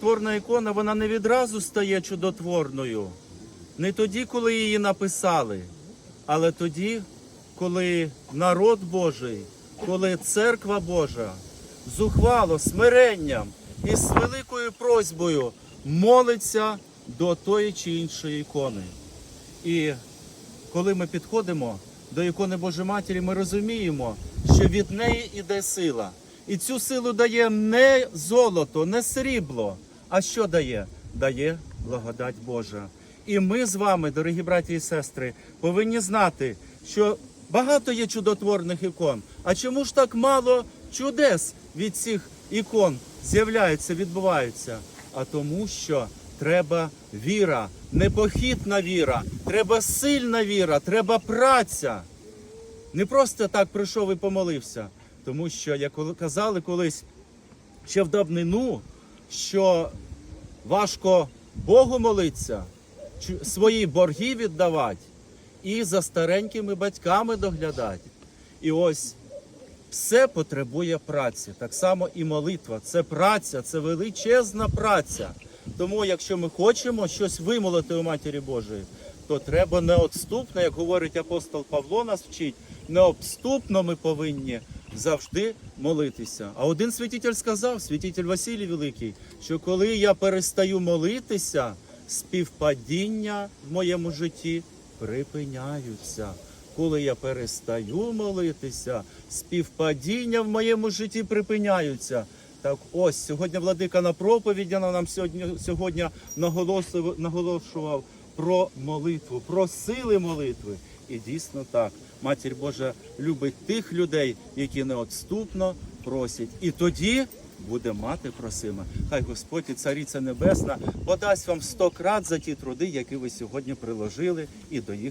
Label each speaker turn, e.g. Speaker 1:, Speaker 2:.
Speaker 1: Творна ікона вона не відразу стає чудотворною. Не тоді, коли її написали, але тоді, коли народ Божий, коли церква Божа зухвало, смиренням і з великою просьбою молиться до тої чи іншої ікони. І коли ми підходимо до ікони Божої Матері, ми розуміємо, що від неї іде сила. І цю силу дає не золото, не срібло. А що дає? Дає благодать Божа. І ми з вами, дорогі браті і сестри, повинні знати, що багато є чудотворних ікон. А чому ж так мало чудес від цих ікон з'являються, відбуваються? А тому, що треба віра, непохитна віра, треба сильна віра, треба праця. Не просто так прийшов і помолився, тому що, як казали колись ще в давнину, що важко Богу молитися, свої борги віддавати і за старенькими батьками доглядати. І ось все потребує праці. Так само і молитва. Це праця, це величезна праця. Тому, якщо ми хочемо щось вимолити у Матері Божої, то треба неотступно, як говорить апостол Павло, нас вчить, необступно ми повинні завжди молитися. А один святитель сказав, святитель Василій Великий, що коли я перестаю молитися, співпадіння в моєму житті припиняються. Коли я перестаю молитися, співпадіння в моєму житті припиняються. Так ось сьогодні владика на проповіді нам сьогодні, сьогодні наголошував про молитву, про сили молитви. І дійсно так, Матір Божа любить тих людей, які неотступно просять. І тоді буде мати просиме. Хай Господь і Цариця Небесна подасть вам сто крат за ті труди, які ви сьогодні приложили і доїхали.